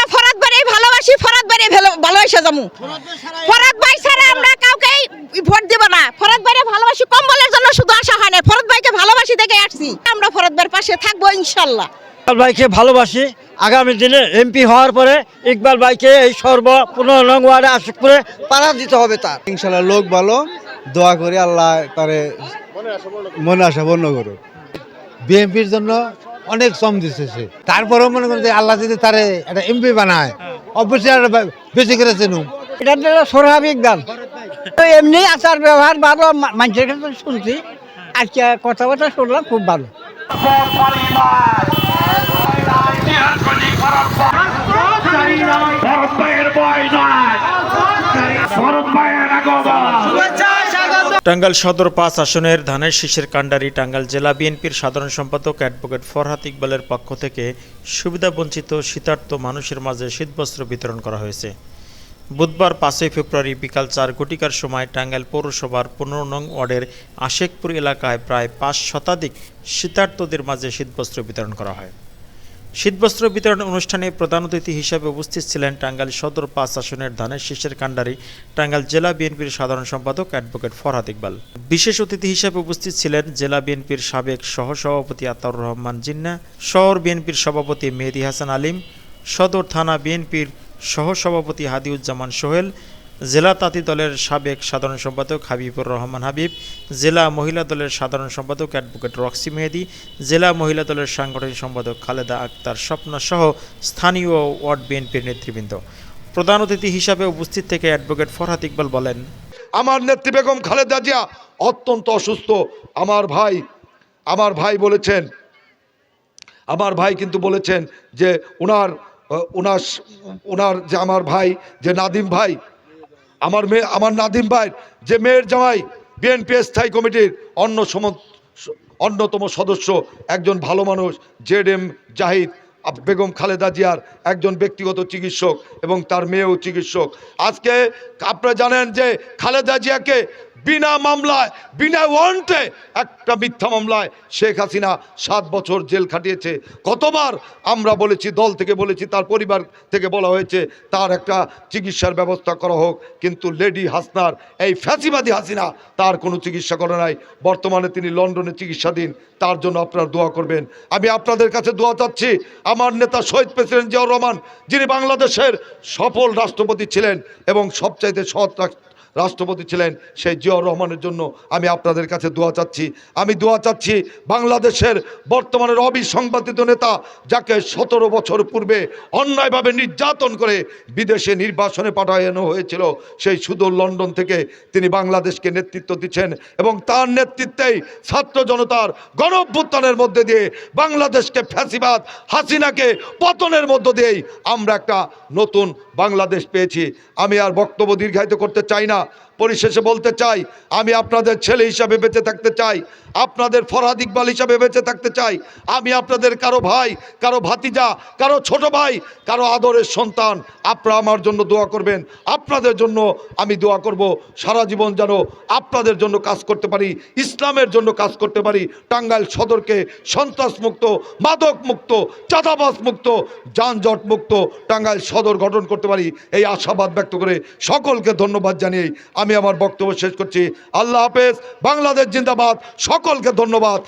আমরা ফরাদ বাড়ি ভালোবাসি ফরাদ বাড়ি ভালোবাসা ফরাদ ভাই ছাড়া আমরা কাউকে ভোট দিব না। ফরাদ ভালোবাসি কম্বলের জন্য শুধু আসা হয় না। ফরাদ ভাইকে ভালোবাসি দেখে আসছি। আমরা ফরাদ ভাইয়ের পাশে থাকব ইনশাল্লাহ। ইকবাল ভাইকে ভালোবাসি। আগামী দিনে এমপি হওয়ার পরে ইকবাল ভাইকে এই সর্ব পনেরো নং ওয়ার্ডে আশিকপুরে পাড়া দিতে হবে তার। ইনশাল্লাহ লোক ভালো। দোয়া করি আল্লাহ তারে মনে আশা বন্য করুক। বিএনপির জন্য অনেক শ্রম দিচ্ছে সে। তারপরেও মনে করেন যে আল্লাহ যদি তারে একটা এমপি বানায় অবশ্যই আর বেশি করে চেনুম এটা তো স্বাভাবিক গান তো এমনি আচার ব্যবহার ভালো মানুষের কাছে শুনছি। আজকে কথাবার্তা শুনলাম খুব ভালো। ভরত ভাইয়ের ভরত ভাইয়ের আগমন। টাঙ্গাইল সদর পাঁচ আসনের ধানের শীষের কাণ্ডারি টাঙ্গাইল জেলা বিএনপির সাধারণ সম্পাদক অ্যাডভোকেট ফরহাত ইকবালের পক্ষ থেকে সুবিধাবঞ্চিত শীতার্ত মানুষের মাঝে শীতবস্ত্র বিতরণ করা হয়েছে। বুধবার পাঁচই ফেব্রুয়ারি বিকাল চার ঘটিকার সময় টাঙ্গাইল পৌরসভার পনেরো নং ওয়ার্ডের আশেকপুর এলাকায় প্রায় পাঁচ শতাধিক শীতার্তদের মাঝে শীতবস্ত্র বিতরণ করা হয়। শীতবস্ত্র বিতরণ অনুষ্ঠানে প্রধান অতিথি হিসেবে উপস্থিত ছিলেন টাঙ্গাইল সদর পাঁচ আসনের ধানের শীষের কাণ্ডারি, টাঙ্গাইল জেলা বিএনপির সাধারণ সম্পাদক অ্যাডভোকেট ফরহাদ ইকবাল। বিশেষ অতিথি হিসেবে উপস্থিত ছিলেন জেলা বিএনপির সাবেক সহসভাপতি আতাউর রহমান জিন্না, শহর বিএনপির সভাপতি মেহেদি হাসান আলিম, সদর থানা বিএনপির সহসভাপতি হাদিউজ্জামান সোহেল জেলা তাঁতি দলের সাবেক সাধারণ সম্পাদক হাবিবুর রহমান হাবিব, জেলা মহিলা দলের সাধারণ সম্পাদক অ্যাডভোকেট রক্সি মেহেদি, জেলা মহিলা দলের সাংগঠনিক সম্পাদক খালেদা আক্তার স্বপ্ন সহ স্থানীয় ওয়ার্ড বিএনপির নেতৃবৃন্দ। প্রধান অতিথি হিসাবে উপস্থিত থেকে অ্যাডভোকেট ফরহাদ ইকবাল বলেন, আমার নেত্রী বেগম খালেদা জিয়া অত্যন্ত অসুস্থ। আমার ভাই আমার ভাই বলেছেন, আমার ভাই কিন্তু বলেছেন যে উনার স- উনার যে আমার ভাই, যে নাদিম ভাই আমার মেয়ে, আমার নাদিম ভাই, যে মেয়ের জামাই বিএনপি স্থায়ী কমিটির অন্য সম অন্যতম সদস্য, একজন ভালো মানুষ জেড এম জাহিদ বেগম খালেদা জিয়ার একজন ব্যক্তিগত চিকিৎসক এবং তার মেয়েও চিকিৎসক। আজকে আপনারা জানেন যে খালেদা জিয়াকে বিনা মামলায়, বিনা ওয়ারেন্টে একটা মিথ্যা মামলায় শেখ হাসিনা সাত বছর জেল খাটিয়েছে। কতবার আমরা বলেছি, দল থেকে বলেছি, তার পরিবার থেকে বলা হয়েছে, তার একটা চিকিৎসার ব্যবস্থা করা হোক, কিন্তু লেডি হাসনার, এই ফ্যাসিবাদী হাসিনা তার কোনো চিকিৎসা করে নাই। বর্তমানে তিনি লন্ডনে চিকিৎসাধীন, তার জন্য আপনারা দোয়া করবেন। আমি আপনাদের কাছে দোয়া চাচ্ছি, আমার নেতা শহীদ প্রেসিডেন্ট জিয়াউর রহমান, যিনি বাংলাদেশের সফল রাষ্ট্রপতি ছিলেন এবং সবচাইতে সৎ রাষ্ট্রপতি ছিলেন সেই জিয়াউর রহমানের জন্য আমি আপনাদের কাছে দোয়া চাচ্ছি। আমি দোয়া চাচ্ছি বাংলাদেশের বর্তমানের অবিসংবাদিত নেতা যাকে সতেরো বছর পূর্বে অন্যায়ভাবে নির্যাতন করে বিদেশে নির্বাসনে পাঠানো হয়েছিল, সেই সুদূর লন্ডন থেকে তিনি বাংলাদেশকে নেতৃত্ব দিচ্ছেন এবং তার নেতৃত্বেই ছাত্র জনতার গণঅভ্যুত্থানের মধ্যে দিয়ে বাংলাদেশকে ফ্যাসিবাদ, হাসিনাকে পতনের মধ্য দিয়েই আমরা একটা নতুন বাংলাদেশ পেয়েছি। আমি আর বক্তব্য দীর্ঘায়িত করতে চাই না। পরিশেষে বলতে চাই, আমি আপনাদের ছেলে হিসাবে বেঁচে থাকতে চাই, আপনাদের ফরহাদ ইকবাল হিসাবে বেঁচে থাকতে চাই, আমি আপনাদের কারও ভাই, কারও ভাতিজা, কারও ছোট ভাই, কারও আদরের সন্তান, আপনারা আমার জন্য দোয়া করবেন, আপনাদের জন্য আমি দোয়া করব, সারা জীবন যেন আপনাদের জন্য কাজ করতে পারি, ইসলামের জন্য কাজ করতে পারি, টাঙ্গাইল সদরকে সন্ত্রাস মুক্ত মাদক মুক্ত চাঁদাবাস মুক্ত, যানজট মুক্ত টাঙ্গাইল সদর গঠন করতে পারি, এই আশাবাদ ব্যক্ত করে সকলকে ধন্যবাদ জানিয়ে আমি আমার বক্তব্য শেষ করছি। আল্লাহ হাফেজ বাংলাদেশ জিন্দাবাদ সকলকে ধন্যবাদ।